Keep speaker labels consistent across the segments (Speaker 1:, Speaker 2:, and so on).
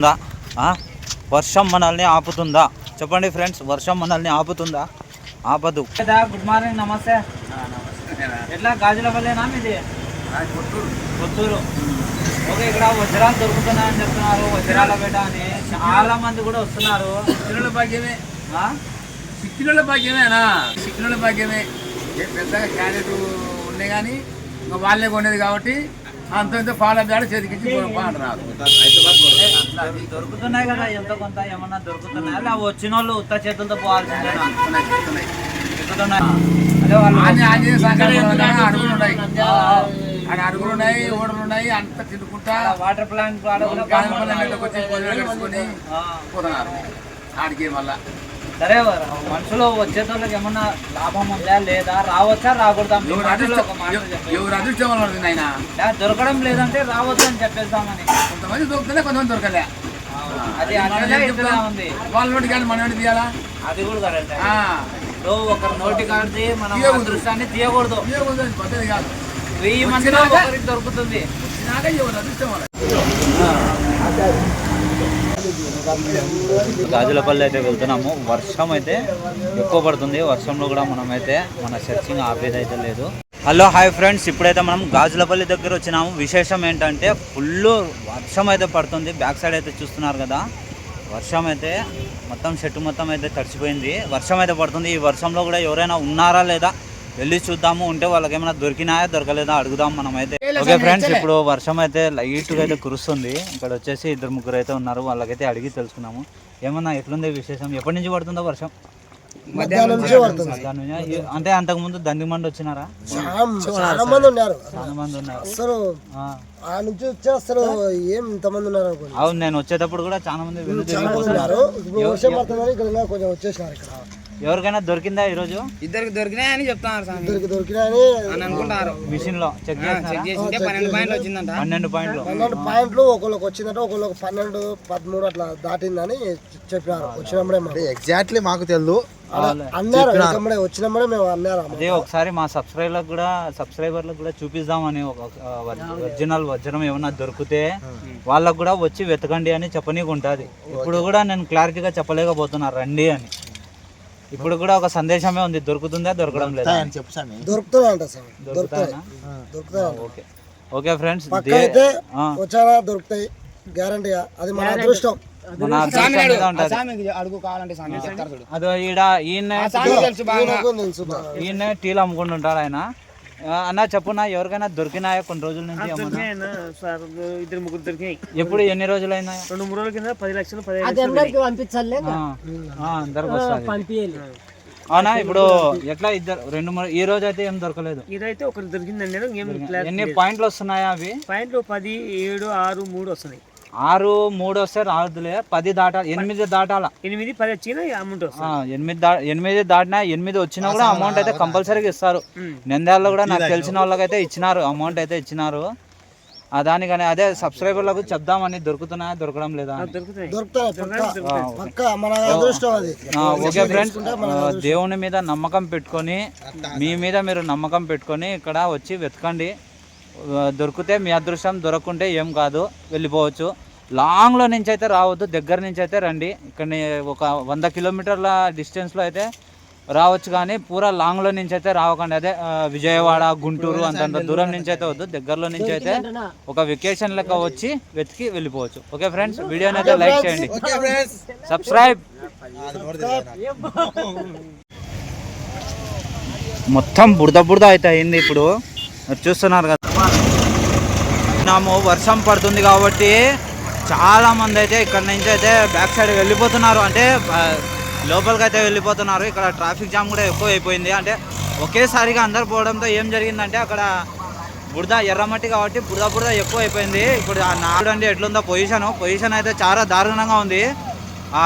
Speaker 1: ఉందా? ఆ? వర్షం మనల్ని ఆపుతుందా? చెప్పండి ఫ్రెండ్స్ వర్షం మనల్ని ఆపుతుందా? ఆపదు. గుడ్ మార్నింగ్ నమస్తే. ఎట్లా గాజులపల్లేనా మీది? పుత్తూరు ఓకే ఇక్కడ వజ్రాలు దొరుకుతున్నాయని చెప్తున్నారు వజ్రాల పేట అని. చాలా మంది కూడా వస్తున్నారు.
Speaker 2: సిక్కుల భాగ్యమే.
Speaker 1: ఆ?
Speaker 2: సిక్కుల భాగ్యమేనా? సిక్కుల భాగ్యమే. ఏ పెద్దగా క్యారెట్ ఉన్నాయి కానీ ఇంకా వాళ్ళే కొనేది కాబట్టి. అంత ఇంత పాల బ్యాడ చేతికిచ్చి రాదు.
Speaker 1: అవి దొరుకుతున్నాయి కదా ఎంత కొంత ఏమన్నా దొరుకుతున్నాయా? లేదా వచ్చిన వాళ్ళు ఉత్త చేతులతో పోవాల్సిందేనా దొరుకుతున్నాయి. అదే వాళ్ళు
Speaker 2: ఆంజనేయ ఆంజనేయ సంకల్పం అడుగులు ఉన్నాయి ఆడ అడుగులు ఉన్నాయి ఓడలు ఉన్నాయి అంత తినుకుంటా
Speaker 1: వాటర్ ప్లాంట్
Speaker 2: వచ్చి. పోతున్నారు. ఆడికి మళ్ళా.
Speaker 1: సరే మనుషులు వచ్చేటోళ్ళకి ఏమన్నా లాభం ఉందా లేదా? రావచ్చా రాకూడదా
Speaker 2: ఎవరు అదృష్టం ఆయన
Speaker 1: దొరకడం లేదంటే రావద్దు అని చెప్పేస్తామని.
Speaker 2: కొంతమంది దొరుకుతుందే కొంతమంది దొరకలే.
Speaker 1: అది ఉంది.
Speaker 2: వాళ్ళ నోటి కానీ మన తీయాలా?
Speaker 1: అది కూడా కరెక్ట్.
Speaker 2: ఆ.
Speaker 1: ఒకరి నోటి కాడిది మనం. అదృష్టాన్ని తీయకూడదు.
Speaker 2: కాదు.
Speaker 1: వెయ్యి ఒకరికి దొరుకుతుంది.
Speaker 2: అదృష్టం వాళ్ళ
Speaker 1: గాజులపల్లి అయితే వెళ్తున్నాము. వర్షం అయితే ఎక్కువ పడుతుంది. వర్షంలో కూడా మనమైతే మన సెర్చింగ్ ఆపేది అయితే లేదు. Hello hi friends. ఇప్పుడైతే మనం గాజులపల్లి దగ్గర వచ్చినాము. విశేషం ఏంటంటే ఫుల్ వర్షం అయితే పడుతుంది. బ్యాక్ సైడ్ అయితే చూస్తున్నారు కదా. వర్షం అయితే మొత్తం చెట్టు మొత్తం అయితే తడిచిపోయింది. వర్షం అయితే పడుతుంది. ఈ వర్షంలో కూడా ఎవరైనా ఉన్నారా లేదా? వెళ్ళి చూద్దాము. ఉంటే వాళ్ళకి ఏమైనా దొరికినాయా దొరకలేదా అడుగుదాం మనం అయితే ఓకే ఫ్రెండ్స్ ఇప్పుడు వర్షం అయితే లైట్గా అయితే కురుస్తుంది. ఇక్కడ వచ్చేసి ఇద్దరు ముగ్గురు అయితే ఉన్నారు. వాళ్ళకైతే అడిగి తెలుసుకున్నాము. ఏమన్నా ఎట్లుంది విశేషం? ఎప్పటి నుంచి పడుతుందో వర్షం? అంటే అంతకు ముందు దండిమండి వచ్చినారా?
Speaker 3: చాలా చాలా మంది ఉన్నారు.
Speaker 1: చాలా మంది ఉన్నారు.
Speaker 3: అసలు
Speaker 1: ఆ.
Speaker 3: ఆ నుంచి వచ్చే అసలు ఏం ఇంతమంది ఉన్నారు అనుకోండి.
Speaker 1: అవును నేను వచ్చేటప్పుడు కూడా చాలా మంది వెళ్ళు
Speaker 3: చాలా మంది ఉన్నారు. ఇప్పుడు వర్షం పడుతుందని ఇక్కడ ఇంకా కొంచెం వచ్చేసినారు ఇక్కడ.
Speaker 1: ఎవరికైనా దొరికిందా ఈరోజు?
Speaker 4: ఇద్దరికి దొరికినాయని చెప్తున్నారు స్వామి.
Speaker 3: ఇద్దరికి దొరికినాయని
Speaker 4: అని అనుకుంటారు.
Speaker 1: మిషన్లో చెక్
Speaker 4: చేసింటే పన్నెండు పాయింట్లు వచ్చిందంట.
Speaker 1: పన్నెండు పాయింట్లు.
Speaker 3: పన్నెండు పాయింట్లు ఒకళ్ళకి వచ్చిందంటే ఒకళ్ళకి పన్నెండు పదమూడు అట్లా దాటిందని చెప్పినారు వచ్చినప్పుడే మాకు.
Speaker 5: ఎగ్జాక్ట్లీ మాకు తెలియదు
Speaker 3: అలా అన్నారు వెనకమ్మడే వచ్చినప్పుడే మేము అన్నారు
Speaker 1: అదే ఒకసారి మా సబ్స్క్రైబర్లకు కూడా సబ్స్క్రైబర్లకు కూడా చూపిద్దామని ఒక ఒరిజినల్ వజ్రం ఏమన్నా దొరికితే వాళ్ళకు కూడా వచ్చి వెతకండి అని చెప్పనీకి ఉంటుంది ఇప్పుడు కూడా నేను క్లారిటీగా చెప్పలేకపోతున్నా రండి అని. ఇప్పుడు కూడా ఒక సందేశమే ఉంది. దొరుకుతుందా దొరకడం లేదా
Speaker 5: అని? చెప్పు స్వామి
Speaker 3: దొరుకుతాయి? దొరుకుతాయి.
Speaker 1: ఓకే. ఓకే ఫ్రెండ్స్
Speaker 3: అయితే దొరుకుతాయి. గ్యారంటీగా. అది మన అదృష్టం.
Speaker 1: అదో ఈడ ఈయన. ఈయన టీలు అమ్ముకుంటుంటాడు ఆయన. అన్న చెప్పున్నా ఎవరికైనా దొరికినాయా కొన్ని రోజుల నుంచి
Speaker 6: సార్ ఇద్దరు ముగ్గురు దొరికినాయి.
Speaker 1: ఎప్పుడు ఎన్ని రోజులైనా?
Speaker 6: రెండు మూడు రోజుల కింద పది లక్షలు పది
Speaker 3: అది అందరికి పంపించాలి
Speaker 1: అందరికి వస్తుంది.
Speaker 3: పంపించాలి
Speaker 1: అవునా ఇప్పుడు ఎట్లా ఇద్దరు రెండు మూడు ఈ రోజు అయితే ఏం దొరకలేదు.
Speaker 6: ఇదైతే ఒకటి దొరికిందండి
Speaker 1: ఎన్ని పాయింట్లు వస్తున్నాయా అవి?
Speaker 6: పాయింట్లు పది ఏడు ఆరు మూడు వస్తున్నాయి.
Speaker 1: ఆరు మూడు వస్తే రాదులే పది దాటాలి ఎనిమిది దాటాల.
Speaker 6: ఎనిమిది పది వచ్చిన అమౌంట్ వస్తుంది.
Speaker 1: ఆ, ఎనిమిది దా ఎనిమిది దాటినా ఎనిమిది వచ్చినా కూడా అమౌంట్ అయితే కంపల్సరీగా ఇస్తారు. నంద్యాలలో కూడా నాకు తెలిసిన వాళ్ళకైతే ఇచ్చినారు అమౌంట్ అయితే ఇచ్చినారు. ఆ దానికని అదే సబ్స్క్రైబర్లకు చెప్దామని దొరుకుతున్నాయా దొరకడం లేదా అని.
Speaker 6: దొరుకుతాయి.
Speaker 3: దొరుకుతాయి పక్క. పక్క మన అదృష్టం అది.
Speaker 1: ఆ, ఓకే ఫ్రెండ్స్ దేవుని మీద నమ్మకం పెట్టుకొని మీ మీద మీరు నమ్మకం పెట్టుకొని ఇక్కడ వచ్చి వెతకండి. దొరికితే మీ అదృష్టం దొరకకుంటే ఏం కాదు వెళ్ళిపోవచ్చు. లాంగ్లో నుంచి అయితే రావద్దు దగ్గర నుంచి అయితే రండి. ఇక్కడ ఒక వంద కిలోమీటర్ల డిస్టెన్స్లో అయితే రావచ్చు కానీ పూరా లాంగ్లో నుంచి అయితే రావకండి. అదే విజయవాడ గుంటూరు అంతంత దూరం నుంచి అయితే వద్దు. దగ్గరలో నుంచి అయితే ఒక వెకేషన్ లెక్క వచ్చి వెతికి వెళ్ళిపోవచ్చు. ఓకే ఫ్రెండ్స్ వీడియోని అయితే లైక్ చేయండి. సబ్స్క్రైబ్ మొత్తం బురద బురద అయితే అయింది ఇప్పుడు. చూస్తున్నారు కదా. నాము వర్షం పడుతుంది కాబట్టి చాలా మంది అయితే ఇక్కడ నుంచి అయితే బ్యాక్ సైడ్ వెళ్ళిపోతున్నారు. అంటే లోపలికి అయితే వెళ్ళిపోతున్నారు. ఇక్కడ ట్రాఫిక్ జామ్ కూడా ఎక్కువ అయిపోయింది. అంటే ఒకేసారిగా అందరు పోవడంతో ఏం జరిగిందంటే అక్కడ బురద ఎర్రమట్టి కాబట్టి బురద బురద ఎక్కువ అయిపోయింది. ఇప్పుడు ఆ నాడు అంటే ఎట్లుందో పొజిషన్. పొజిషన్ అయితే చాలా దారుణంగా ఉంది ఆ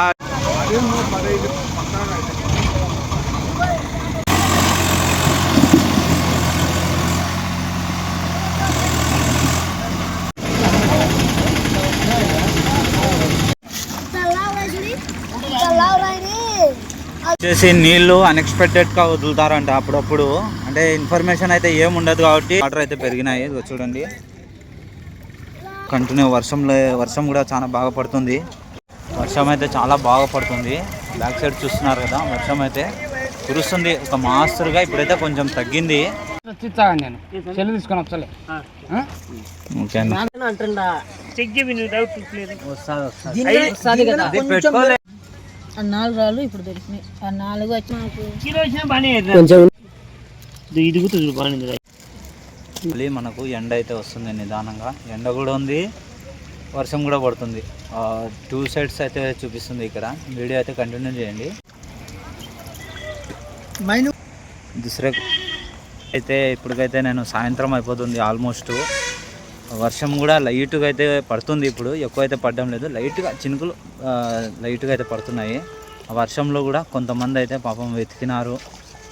Speaker 1: వచ్చేసి నీళ్ళు అన్ఎక్స్పెక్టెడ్గా వదులుతారంట అప్పుడప్పుడు. అంటే ఇన్ఫర్మేషన్ అయితే ఏం ఉండదు కాబట్టి వాటర్ అయితే పెరిగినాయి. చూడండి. కంటిన్యూ వర్షంలో వర్షం కూడా చాలా బాగా పడుతుంది. వర్షం అయితే చాలా బాగా పడుతుంది. బ్యాక్ సైడ్ చూస్తున్నారు కదా వర్షం అయితే కురుస్తుంది. ఒక మాస్టర్గా ఇప్పుడైతే కొంచెం తగ్గింది.
Speaker 4: చిచ్చాగా నేను. చెల్లి తీసుకొని వచ్చలే
Speaker 1: ఓకే అన్న.
Speaker 3: అంటుండా
Speaker 5: ఆ నాలుగు రాళ్ళు ఇప్పుడు దొరికినాయి. ఆ నాలుగు వచ్చి నాకు
Speaker 6: ఇది కూడా
Speaker 1: మళ్ళీ మనకు ఎండ అయితే వస్తుంది నిదానంగా. ఎండ కూడా ఉంది వర్షం కూడా పడుతుంది. టూ సైడ్స్ అయితే చూపిస్తుంది ఇక్కడ. వీడియో అయితే కంటిన్యూ చేయండి. దుసరే అయితే ఇప్పటికైతే నేను సాయంత్రం అయిపోతుంది ఆల్మోస్ట్. వర్షం కూడా లైట్గా అయితే పడుతుంది ఇప్పుడు ఎక్కువ అయితే పడడం లేదు. లైట్గా చినుకులు లైట్గా అయితే పడుతున్నాయి. ఆ వర్షంలో కూడా కొంతమంది అయితే పాపం వెతికినారు.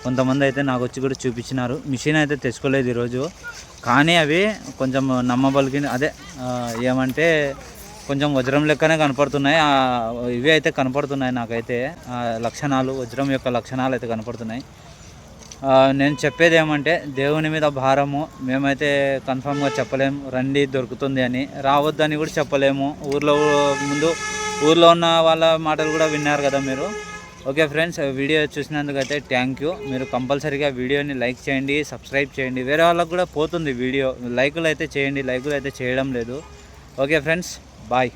Speaker 1: కొంతమంది అయితే నాకు వచ్చి కూడా చూపించినారు. మిషన్ అయితే తెచ్చుకోలేదు ఈరోజు. కానీ అవి కొంచెం నమ్మబలికి అదే ఏమంటే కొంచెం వజ్రం లెక్కనే కనపడుతున్నాయి. ఇవి అయితే కనపడుతున్నాయి నాకైతే. లక్షణాలు వజ్రం యొక్క లక్షణాలు అయితే కనపడుతున్నాయి. నేను చెప్పేది ఏమంటే దేవుని మీద భారము మేమైతే కన్ఫామ్గా చెప్పలేము రండి దొరుకుతుంది అని. రావద్దని కూడా చెప్పలేము. ఊర్లో ముందు ఊర్లో ఉన్న వాళ్ళ మాటలు కూడా విన్నారు కదా మీరు. ఓకే ఫ్రెండ్స్ వీడియో చూసినందుకైతే థ్యాంక్ యూ మీరు కంపల్సరీగా వీడియోని లైక్ చేయండి సబ్స్క్రైబ్ చేయండి. వేరే వాళ్ళకు కూడా పోతుంది వీడియో. లైకులు అయితే చేయండి లైకులు అయితే చేయడం లేదు. Okay friends bye